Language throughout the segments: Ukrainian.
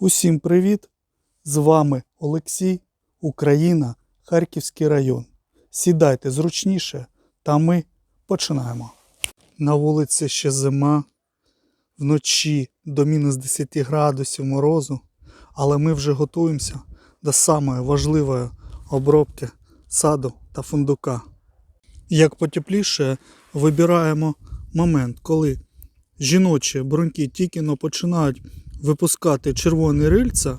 Усім привіт! З вами Олексій, Україна, Харківський район. Сідайте зручніше, та ми починаємо. На вулиці ще зима, вночі до мінус 10 градусів морозу, але ми вже готуємося до самої важливої обробки саду та фундука. Як потепліше, вибираємо момент, коли жіночі бруньки тільки починають випускати червоні рильця,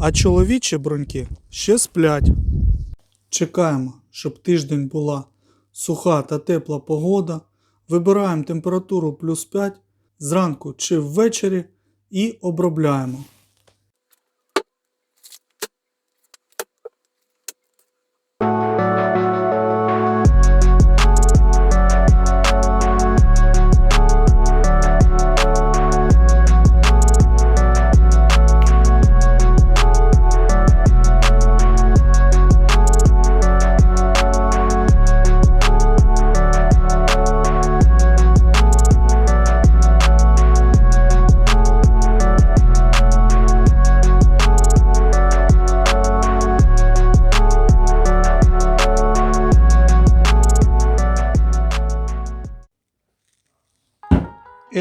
а чоловічі броньки ще сплять. Чекаємо, щоб тиждень була суха та тепла погода. Вибираємо температуру плюс 5 зранку чи ввечері і обробляємо.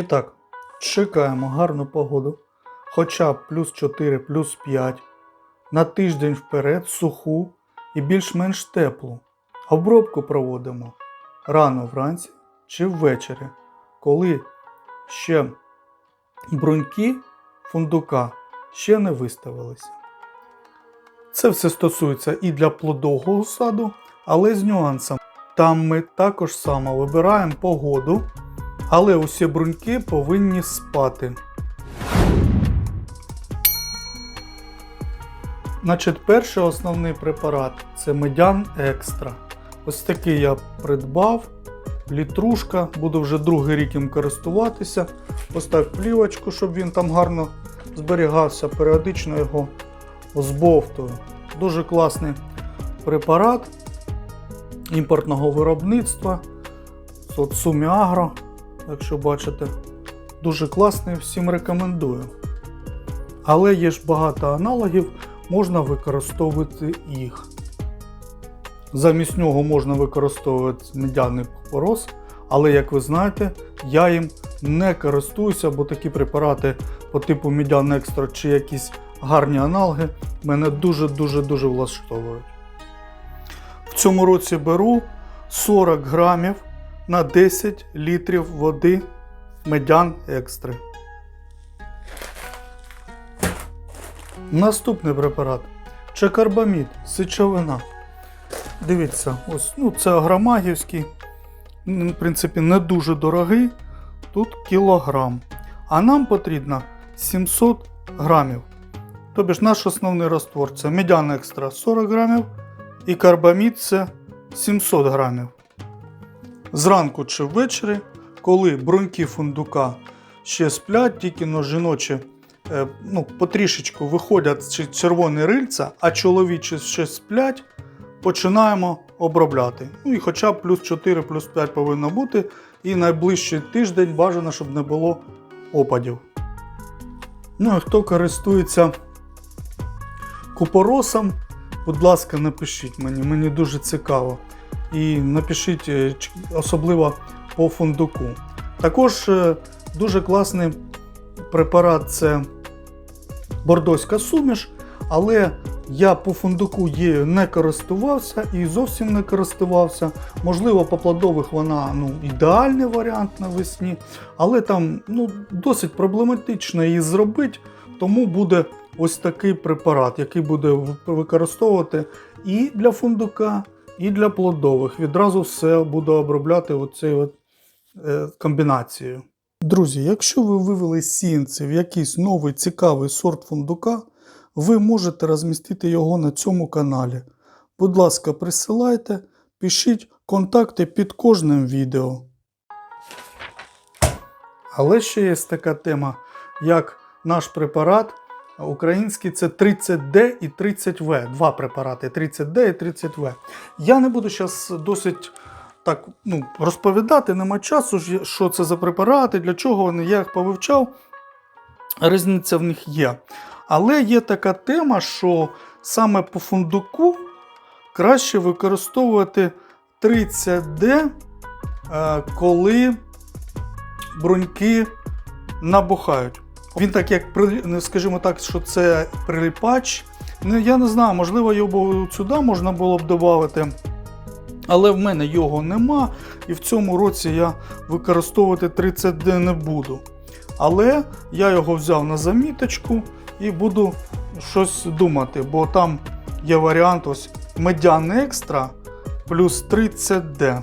Так, чекаємо гарну погоду, хоча б плюс 4, плюс 5, на тиждень вперед суху і більш-менш теплу. Обробку проводимо рано вранці чи ввечері, коли ще бруньки фундука ще не виставилися. Це все стосується і для плодового саду, але з нюансом. Там ми також само вибираємо погоду, але усі бруньки повинні спати. Значить, перший основний препарат це медян екстра. Ось такий я придбав. Літрушка, буду вже другий рік їм користуватися. Постав плівочку, щоб він там гарно зберігався, періодично його збовтую. Дуже класний препарат імпортного виробництва. От Сумі Агро, якщо бачите, дуже класний, всім рекомендую. Але є ж багато аналогів, можна використовувати їх. Замість нього можна використовувати медяний купорос, але, як ви знаєте, я їм не користуюся, бо такі препарати по типу медян екстра чи якісь гарні аналоги мене дуже-дуже дуже влаштовують. В цьому році беру 40 грамів на 10 літрів води медян екстри. Наступний препарат чекарбамід, сечовина. Дивіться, ось ну, це агромагівський, в принципі, не дуже дорогий. Тут кілограм. А нам потрібно 700 грамів. Тобі ж наш основний раствор це медян екстра 40 грамів і карбамід це 700 грамів. Зранку чи ввечері, коли бруньки фундука ще сплять, тільки но жіночі е, ну, потрішечку виходять червоні рильця, а чоловічі ще сплять, починаємо обробляти. Ну і хоча б плюс 4, плюс 5 повинно бути. І найближчий тиждень бажано, щоб не було опадів. Ну і хто користується купоросом, будь ласка, напишіть мені, мені дуже цікаво. І напишіть е, особливо по фундуку. Також е, дуже класний препарат це бордоська суміш, але я по фундуку її не користувався і зовсім не користувався. Можливо, по плодових вона ну, ідеальний варіант навесні, але там ну, досить проблематично її зробити, тому буде ось такий препарат, який буде використовувати і для фундука, і для плодових. Відразу все буду обробляти оцею от, е, комбінацією. Друзі, якщо ви вивели з сіянці в якийсь новий цікавий сорт фундука, ви можете розмістити його на цьому каналі. Будь ласка, присилайте, пишіть контакти під кожним відео. Але ще є така тема, як наш препарат. Український це 30D і 30В. Два препарати 30D і 30В. Я не буду зараз досить так ну, розповідати, нема часу, що це за препарати, для чого вони, я їх повивчав. різниця в них є. Але є така тема, що саме по фундуку краще використовувати 30D, е, коли бруньки набухають. Він так як ну, скажімо так, що це приліпач. Ну, я не знаю, можливо, його сюди можна було б додати. Але в мене його нема, і в цьому році я використовувати 30D не буду. Але я його взяв на заміточку і буду щось думати, бо там є варіант ось медян екстра плюс 30D.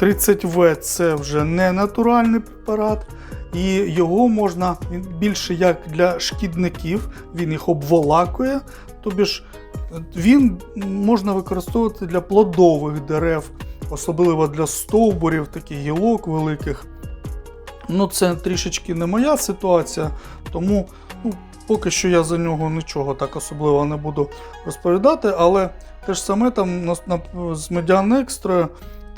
30В це вже не натуральний препарат, і його можна він більше як для шкідників, він їх обволакує. Тобі ж він можна використовувати для плодових дерев, особливо для стовбурів, таких гілок великих. Ну, це трішечки не моя ситуація, тому ну, поки що я за нього нічого так особливо не буду розповідати. Але те ж саме там з на, з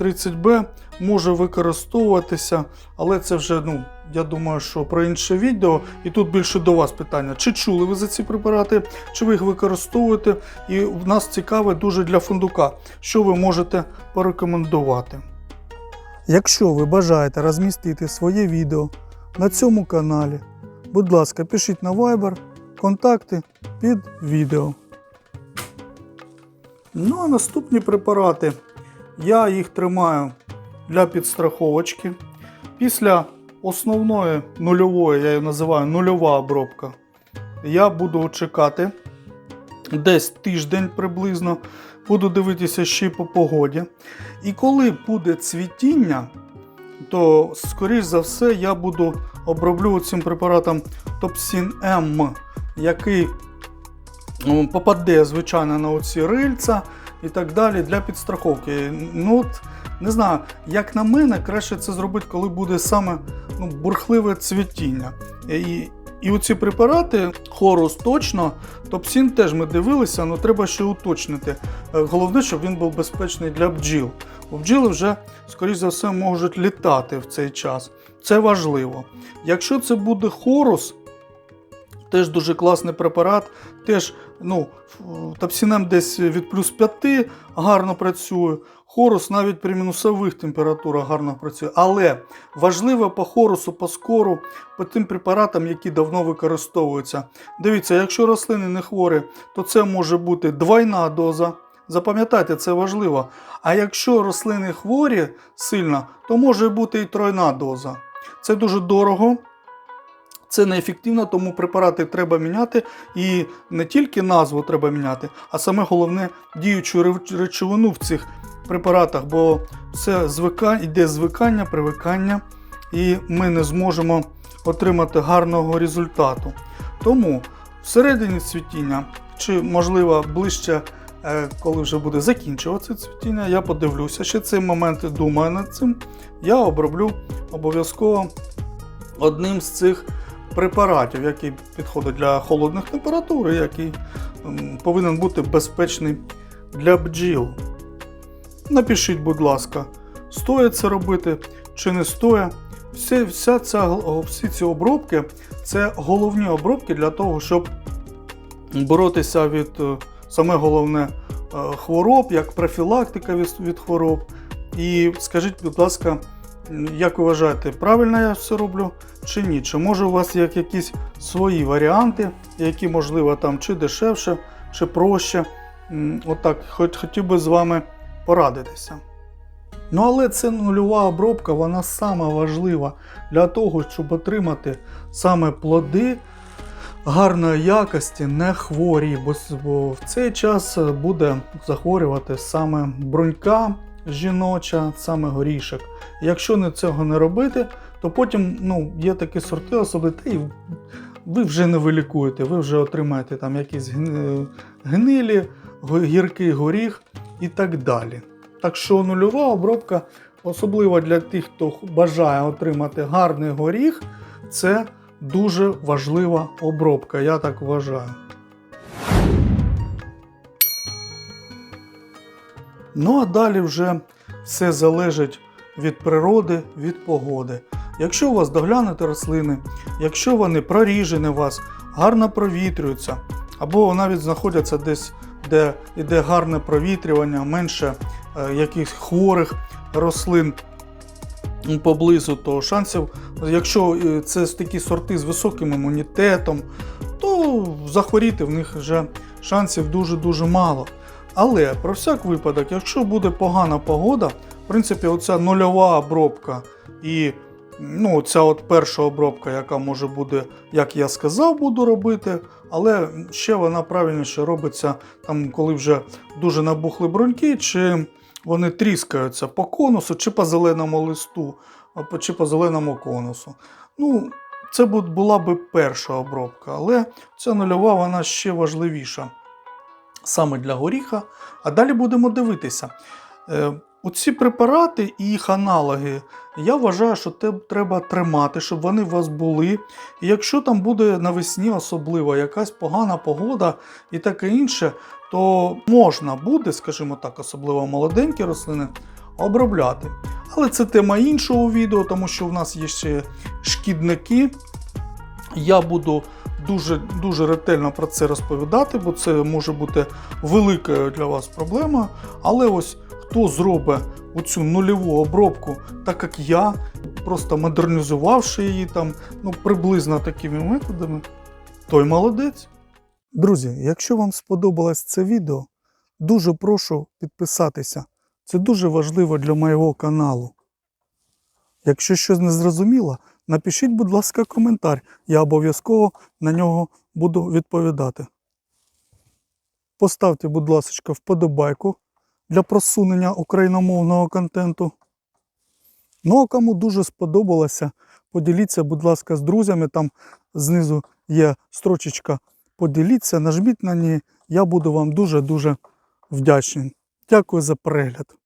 30Б може використовуватися, але це вже, ну, я думаю, що про інше відео. І тут більше до вас питання: чи чули ви за ці препарати, чи ви їх використовуєте? І в нас цікаве дуже для фундука, що ви можете порекомендувати. Якщо ви бажаєте розмістити своє відео на цьому каналі, будь ласка, пишіть на Viber, контакти під відео. Ну а наступні препарати. Я їх тримаю для підстраховочки. Після основної нульової, я її називаю нульова обробка, я буду чекати десь тиждень приблизно. Буду дивитися ще й по погоді. І коли буде цвітіння, то, скоріш за все, я буду оброблю цим препаратом Топсін М, який попаде, звичайно, на оці рильця і так далі для підстраховки. Ну, от, не знаю, як на мене, краще це зробити, коли буде саме ну, бурхливе цвітіння. І, і оці препарати, хорус точно, топсін теж ми дивилися, але треба ще уточнити. Е, Головне, щоб він був безпечний для бджіл. Бо бджіли вже, скоріш за все, можуть літати в цей час. Це важливо. Якщо це буде хорус, теж дуже класний препарат, теж ну, топсінем десь від плюс 5 гарно працює. Хорус навіть при мінусових температурах гарно працює. Але важливо по хорусу, по скору, по тим препаратам, які давно використовуються. Дивіться, якщо рослини не хворі, то це може бути двойна доза. Запам'ятайте, це важливо. А якщо рослини хворі сильно, то може бути і тройна доза. Це дуже дорого. Це неефективно, тому препарати треба міняти. І не тільки назву треба міняти, а саме головне діючу речовину в цих препаратах, бо все звика... йде звикання, привикання, і ми не зможемо отримати гарного результату. Тому всередині цвітіння, чи можливо ближче, е, коли вже буде закінчуватися цвітіння, я подивлюся. Ще цей момент думаю над цим. Я оброблю обов'язково одним з цих препаратів, який підходить для холодних температур, який повинен бути безпечний для бджіл. Напишіть, будь ласка, стоїть це робити чи не стоїть. Всі, вся ця, всі ці обробки це головні обробки для того, щоб боротися від е, саме головне е, хвороб, як профілактика від, від хвороб. І скажіть, будь ласка, як ви вважаєте, правильно я все роблю чи ні? Чи може у вас є якісь свої варіанти, які можливо там чи дешевше, чи проще? Отак, хоч хотів би з вами порадитися. Ну, але це нульова обробка, вона сама важлива для того, щоб отримати саме плоди гарної якості, не хворі, бо в цей час буде захворювати саме брунька жіноча, саме горішок. Якщо цього не робити, то потім ну, є такі сорти, особливо, та ви вже не вилікуєте, ви вже отримаєте там якісь гнилі, гіркий горіх і так далі. Так що нульова обробка, особливо для тих, хто бажає отримати гарний горіх, це дуже важлива обробка, я так вважаю. Ну а далі вже все залежить від природи, від погоди. Якщо у вас доглянуті рослини, якщо вони проріжені у вас, гарно провітрюються, або навіть знаходяться десь, де йде гарне провітрювання, менше е, якихось хворих рослин поблизу, то шансів, якщо е, це такі сорти з високим імунітетом, то захворіти в них вже шансів дуже-дуже мало. Але про всяк випадок, якщо буде погана погода, в принципі, оця нульова обробка і ну, ця от перша обробка, яка може буде, як я сказав, буду робити, але ще вона правильніше робиться, там, коли вже дуже набухли бруньки, чи вони тріскаються по конусу, чи по зеленому листу, чи по зеленому конусу. Ну, це була би перша обробка, але ця нульова вона ще важливіша саме для горіха. А далі будемо дивитися. Е, Оці препарати і їх аналоги, я вважаю, що те треба тримати, щоб вони у вас були. І якщо там буде навесні особливо якась погана погода і таке інше, то можна буде, скажімо так, особливо молоденькі рослини, обробляти. Але це тема іншого відео, тому що в нас є ще шкідники. Я буду дуже, дуже ретельно про це розповідати, бо це може бути великою для вас проблемою. Але ось хто зробить оцю нульову обробку, так як я, просто модернізувавши її там, ну, приблизно такими методами, той молодець. Друзі, якщо вам сподобалось це відео, дуже прошу підписатися. Це дуже важливо для моєго каналу. Якщо щось не зрозуміло, напишіть, будь ласка, коментар. Я обов'язково на нього буду відповідати. Поставте, будь ласка, вподобайку для просунення україномовного контенту. Ну, а кому дуже сподобалося, поділіться, будь ласка, з друзями. Там знизу є строчечка Поділіться, нажміть на неї. Я буду вам дуже-дуже вдячний. Дякую за перегляд.